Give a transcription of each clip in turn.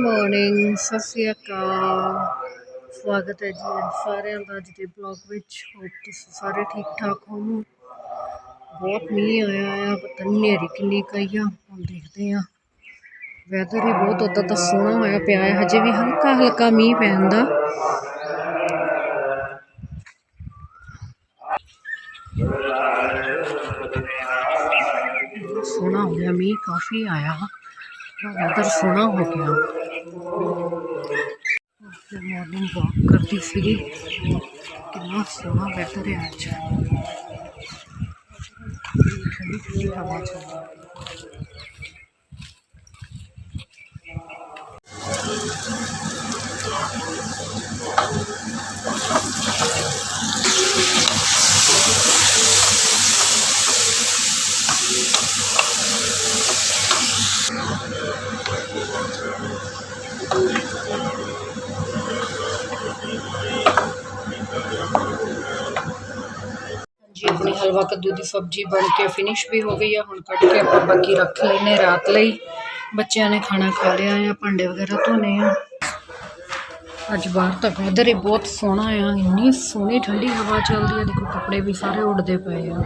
Morning ਸਤਿ ਸ਼੍ਰੀ ਅਕਾਲ। ਸਵਾਗਤ ਹੈ ਜੀ ਸਾਰਿਆਂ ਦਾ ਅੱਜ ਦੇ ਬਲੌਗ ਵਿੱਚ। ਹੋਪ ਤੁਸੀਂ ਸਾਰੇ ਠੀਕ ਠਾਕ ਹੋਵੋ ਬਹੁਤ ਮੀਂਹ ਆਇਆ ਆ, ਪਤਾ ਨਹੀਂ ਹਨੇਰੀ ਕਿੰਨੀ ਕਈ ਆ, ਹੁਣ ਦੇਖਦੇ ਆ ਵੈਦਰ ਹੀ ਬਹੁਤ ਉਦਾਂ ਤਾਂ ਸੋਹਣਾ ਹੋਇਆ ਪਿਆ ਹੈ ਹਜੇ ਵੀ ਹਲਕਾ ਹਲਕਾ ਮੀਂਹ ਪੈਂਦਾ ਸੋਹਣਾ ਹੋ ਗਿਆ ਮੀਂਹ, ਕਾਫੀ ਆਇਆ। ਵੈਦਰ ਸੋਹਣਾ ਹੋ ਗਿਆ। ਮੈਂ ਮਾਰਨਿੰਗ ਵਾਕ ਕਰਦੀ ਸੀਗੀ। ਕਿੰਨਾ ਸੋਹਣਾ ਵੈਦਰ ਹੈ ਅੱਜ। ਠੰਡੀ ਠੰਡੀ ਹਵਾ ਚੱਲ ਹਲਵਾ ਕੱਦੂ ਦੀ ਸਬਜ਼ੀ ਬਣ ਕੇ ਫਿਨਿਸ਼ ਵੀ ਹੋ ਗਈ ਆ, ਹੁਣ ਕੱਢ ਕੇ ਆਪਾਂ ਬਾਕੀ ਰੱਖ ਲੈਨੇ ਰਾਤ ਲਈ। ਬੱਚਿਆਂ ਨੇ ਖਾਣਾ ਖਾ ਲਿਆ ਆ, ਭਾਂਡੇ ਵਗੈਰਾ ਧੋਨੇ ਆ। ਅੱਜ ਬਾਹਰ ਤਾਂ ਵੈਦਰ ਹੀ ਬਹੁਤ ਸੋਹਣਾ ਆ, ਇੰਨੀ ਸੋਹਣੀ ਠੰਡੀ ਹਵਾ ਚੱਲਦੀ ਆ, ਦੇਖੋ ਕੱਪੜੇ ਵੀ ਸਾਰੇ ਉੱਡਦੇ ਪਏ ਆ।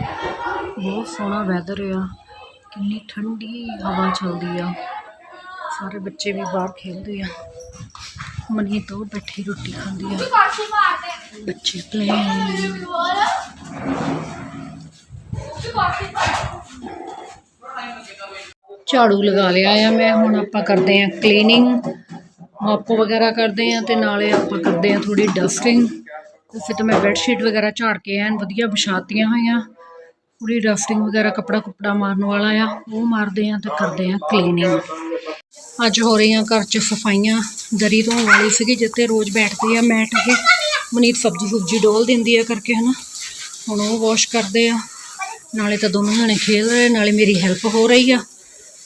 ਬਹੁਤ ਸੋਹਣਾ ਵੈਦਰ ਆ, ਕਿੰਨੀ ਠੰਡੀ ਹਵਾ ਚੱਲਦੀ ਆ। ਸਾਰੇ ਬੱਚੇ ਵੀ ਬਾਹਰ ਖੇਡਦੇ ਆ। ਮਨੀ ਤੋਂ ਬੈਠੀ ਰੋਟੀ ਖਾਂਦੀ ਆ। ਬੱਚੇ ਪਲੇ ਝਾੜੂ ਲਗਾ ਲਿਆ ਆ ਮੈਂ, ਹੁਣ ਆਪਾਂ ਕਰਦੇ ਆ ਕਲੀਨਿੰਗ ਮੋਪ ਵਗੈਰਾ ਕਰਦੇ ਆ ਤੇ ਨਾਲੇ ਆਪਾਂ ਕਰਦੇ ਆ ਥੋੜੀ ਡਸਟਿੰਗ ਤੇ ਫਿਰ ਤਾਂ ਮੈਂ ਬੈੱਡ ਸ਼ੀਟ ਵਗੈਰਾ ਝਾੜ ਕੇ ਐਨ ਵਧੀਆ ਵਿਛਾਤੀਆਂ ਹੋਈਆਂ। ਪੂਰੀ ਡਸਟਿੰਗ ਵਗੈਰਾ ਕੱਪੜਾ ਕੁਪੜਾ ਮਾਰਨ ਵਾਲਾ ਆ, ਉਹ ਮਾਰਦੇ ਆ ਤੇ ਕਰਦੇ ਆ ਕਲੀਨਿੰਗ ਅੱਜ ਹੋ ਰਹੀਆਂ ਘਰ 'ਚ ਸਫਾਈਆਂ। ਦਰੀ ਧੋਣ ਵਾਲੀ ਸੀਗੀ ਜਿੱਥੇ ਰੋਜ਼ ਬੈਠਦੀ ਆ ਮੈਟ ਇਹ। ਮਨੀਤ ਸਬਜ਼ੀ ਸੁਬਜੀ ਡੋਲ ਦਿੰਦੀ ਆ ਕਰਕੇ ਹਨਾ। ਹੁਣ ਉਹ ਵਾਸ਼ ਕਰਦੇ ਆ। ਨਾਲੇ ਤਾਂ ਦੋਨੋਂ ਜਣੇ ਖੇਲ ਰਹੇ ਨਾਲੇ ਮੇਰੀ ਹੈਲਪ ਹੋ ਰਹੀ ਆ।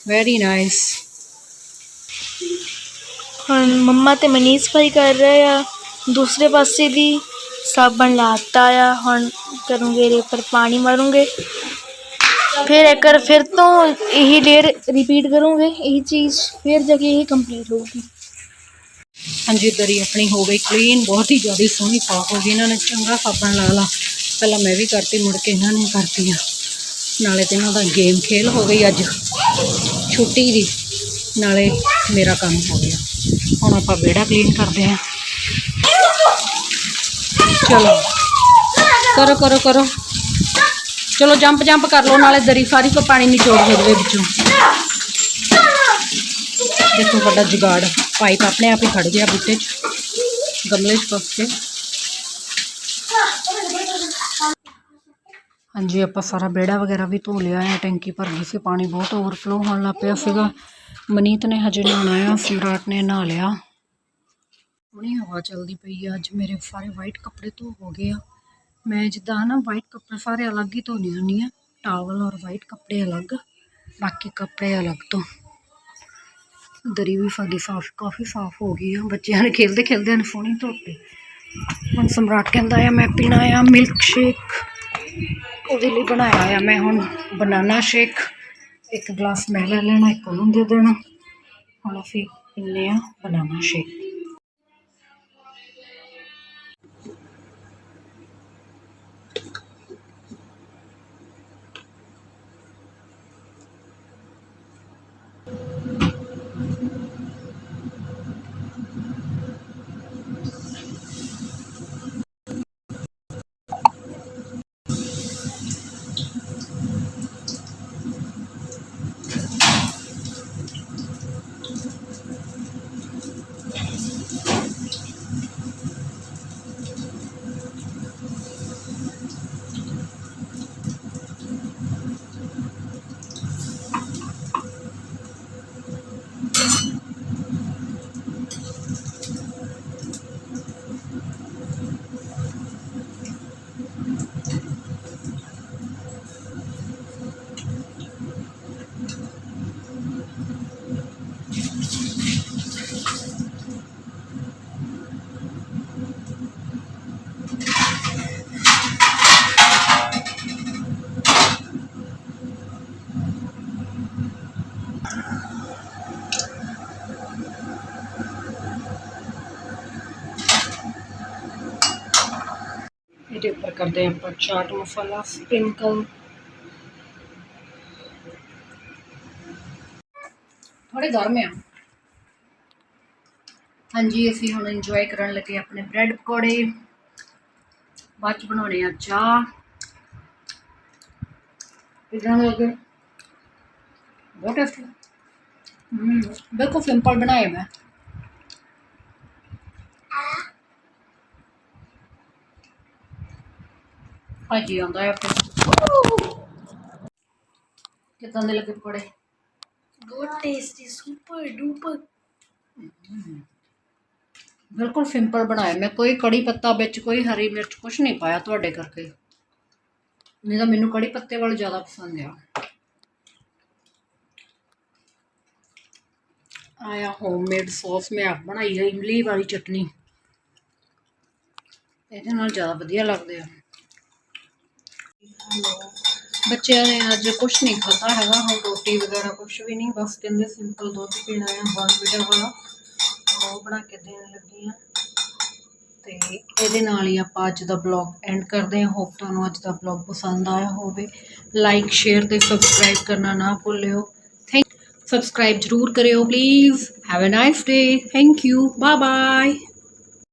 ਵੈਰੀ ਨਾਈਸ ਹੁਣ ਮੰਮਾ ਤੇ ਮਨੀਸ਼ ਭਾਈ ਕਰ ਰਹੇ ਆ ਦੂਸਰੇ ਪਾਸੇ ਵੀ ਸਾਬਣ ਲਾਤਾ ਆ ਹੁਣ ਕਰੂੰਗੇ ਇਹਦੇ ਉੱਪਰ ਪਾਣੀ ਮਾਰੂੰਗੇ। ਫਿਰ ਇੱਕ ਵਾਰ ਫਿਰ ਤੋਂ ਇਹੀ ਲੇਅਰ ਰਿਪੀਟ ਕਰੂੰਗੇ ਇਹੀ ਚੀਜ਼ ਫਿਰ ਜਾ ਕੇ ਇਹ ਕੰਪਲੀਟ ਹੋਊਗੀ। ਹਾਂਜੀ ਦਰੀ ਆਪਣੀ ਹੋ ਗਈ ਕਲੀਨ ਬਹੁਤ ਹੀ ਜ਼ਿਆਦਾ ਸੋਹਣੀ ਸਾਫ਼ ਹੋ ਗਈ ਇਹਨਾਂ ਨੇ ਚੰਗਾ ਸਾਬਣ ਲਾ ਲਾ। ਪਹਿਲਾਂ ਮੈਂ ਵੀ ਕਰਤੀ ਮੁੜ ਕੇ ਇਹਨਾਂ ਨੇ ਕਰਤੀ ਆ। ਨਾਲੇ ਤੇ ਇਹਨਾਂ ਦਾ ਗੇਮ ਖੇਲ ਹੋ ਗਈ ਅੱਜ। ਛੁੱਟੀ ਦੀ ਨਾਲੇ ਮੇਰਾ ਕੰਮ ਹੋ ਗਿਆ। ਹੁਣ ਆਪਾਂ ਵਿਹੜਾ ਕਲੀਨ ਕਰਦੇ ਆ ਚਲੋ। ਕਰੋ ਕਰੋ ਕਰੋ। ਚਲੋ ਜੰਪ ਜੰਪ ਕਰ ਲਓ। ਨਾਲੇ ਦਰੀ ਸਾਰੀ ਕੋ ਪਾਣੀ ਨਿਚੋੜ ਹੋ ਜਾਵੇ ਵਿੱਚੋਂ। ਦੇਖੋ ਵੱਡਾ ਜੁਗਾੜ। ਪਾਈਪ ਆਪਣੇ ਆਪ ਹੀ ਖੜ ਗਿਆ ਬੁੱਟੇ 'ਚ। ਗਮਲੇ 'ਚ ਫਸ ਕੇ। ਹਾਂਜੀ, ਆਪਾਂ ਸਾਰਾ ਬੇੜਾ ਵਗੈਰਾ ਵੀ ਧੋ ਲਿਆ ਹੈ। ਟੈਂਕੀ ਭਰ ਗਈ ਸੀ, ਪਾਣੀ ਬਹੁਤ ਓਵਰਫਲੋ ਹੋਣ ਲੱਗ ਪਿਆ ਸੀਗਾ। ਮਨੀਤ ਨੇ ਹਜੇ ਨਹਾਉਣਾ ਆ ਸਮਰਾਟ ਨੇ ਨਹਾ ਲਿਆ। ਸੋਹਣੀ ਹਵਾ ਚੱਲਦੀ ਪਈ ਆ, ਅੱਜ ਮੇਰੇ ਸਾਰੇ ਵਾਈਟ ਕੱਪੜੇ ਧੋ ਹੋ ਗਏ ਆ। ਮੈਂ ਜਿੱਦਾਂ ਨਾ ਵਾਈਟ ਕੱਪੜੇ ਸਾਰੇ ਅਲੱਗ ਹੀ ਧੋਣੀ ਹੁੰਦੀ ਆ ਟਾਵਲ ਔਰ ਵਾਈਟ ਕੱਪੜੇ ਅਲੱਗ, ਬਾਕੀ ਕੱਪੜੇ ਅਲੱਗ ਤੋਂ ਦਰੀ ਵੀ ਸਾਡੀ ਸਾਫ਼, ਕਾਫੀ ਸਾਫ਼ ਹੋ ਗਈ ਆ। ਬੱਚਿਆਂ ਨੇ ਖੇਲਦੇ ਖੇਲਦੇ ਨੇ ਸੋਹਣੀ ਧੋਤੇ। ਹੁਣ ਸਮਰਾਟ ਕਹਿੰਦਾ ਆ, ਮੈਂ ਪੀਣਾ ਆ ਮਿਲਕ ਸ਼ੇਕ ਉਹਦੇ ਲਈ ਬਣਾਇਆ ਆ ਮੈਂ ਹੁਣ ਬਨਾਨਾ ਸ਼ੇਕ, ਇੱਕ ਗਲਾਸ ਮੈਂ ਲੈ ਲੈਣਾ, ਇੱਕ ਉਹਨੂੰ ਦੇ ਦੇਣਾ। ਹੁਣ ਅਸੀਂ ਪੀਂਦੇ ਆ ਬਨਾਨਾ ਸ਼ੇਕ। ਇਹਦੇ ਉੱਪਰ ਕਰਦੇ ਹਾਂ ਆਪਾਂ ਚਾਟ ਥੋੜੇ ਗਰਮ ਆ। ਹਾਂਜੀ, ਅਸੀਂ ਹੁਣ ਇੰਜੋਏ ਕਰਨ ਲੱਗੇ ਆਪਣੇ ਬ੍ਰੈਡ ਪਕੌੜੇ। ਬਾਅਦ ਚ ਬਣਾਉਣੇ ਆ ਚਾਹ। ਕਿਦਾਂ ਲੱਗੇ ਬਹੁਤ ਟੇਸਟੀ ਹਮ ਬਿਲਕੁਲ ਸਿੰਪਲ ਬਣਾਏ ਮੈਂ। ਹਾਂਜੀ ਆਉਂਦਾ ਹੈ ਫਿਰ। ਕਿਦਾਂ ਦੇ ਲੱਗੇ ਪਕੌੜੇ? ਬਹੁਤ ਟੇਸਟੀ ਸੁਪਰ ਡੂਪਰ ਬਿਲਕੁਲ ਸਿੰਪਲ ਬਣਾਇਆ ਮੈਂ ਕੋਈ ਕੜੀ ਪੱਤਾ ਵਿੱਚ ਕੋਈ ਹਰੀ ਮਿਰਚ ਕੁਝ ਨਹੀਂ ਪਾਇਆ ਤੁਹਾਡੇ ਕਰਕੇ। ਨਹੀਂ ਤਾਂ ਮੈਨੂੰ ਕੜੀ ਪੱਤੇ ਵਾਲੇ ਜ਼ਿਆਦਾ ਪਸੰਦ ਆ। ਆਇਆ ਹੋਮਮੇਡ ਸੌਸ ਮੈਂ ਆਪ ਬਣਾਈ ਹੈ ਇਮਲੀ ਵਾਲੀ ਚਟਨੀ। ਇਹਦੇ ਨਾਲ ਜ਼ਿਆਦਾ ਵਧੀਆ ਲੱਗਦੇ ਆ। ਬੱਚਿਆਂ ਨੇ ਅੱਜ ਕੁਝ ਨਹੀਂ ਖਾਧਾ ਹੈਗਾ, ਹੁਣ ਰੋਟੀ ਵਗੈਰਾ ਕੁਝ ਵੀ ਨਹੀਂ, ਬਸ ਕਹਿੰਦੇ ਸਿੰਪਲ ਦੁੱਧ ਪੀਣਾ ਆ ਬੋਨਵੀਟਾ ਵਾਲਾ। ਉਹ ਬਣਾ ਕੇ ਦੇਣ ਲੱਗੀ ਆ। ਤੇ ਇਹਦੇ ਨਾਲ ਹੀ ਆਪਾਂ ਅੱਜ ਦਾ ਬਲੌਗ ਐਂਡ ਕਰਦੇ ਹਾਂ। ਹੋਪ ਤੁਹਾਨੂੰ ਅੱਜ ਦਾ ਬਲੌਗ ਪਸੰਦ ਆਇਆ ਹੋਵੇ। ਲਾਈਕ ਸ਼ੇਅਰ ਤੇ ਸਬਸਕ੍ਰਾਈਬ ਕਰਨਾ ਨਾ ਭੁੱਲਿਓ। ਥੈਂਕ ਸਬਸਕ੍ਰਾਈਬ ਜ਼ਰੂਰ ਕਰਿਓ please have a nice day thank you bye bye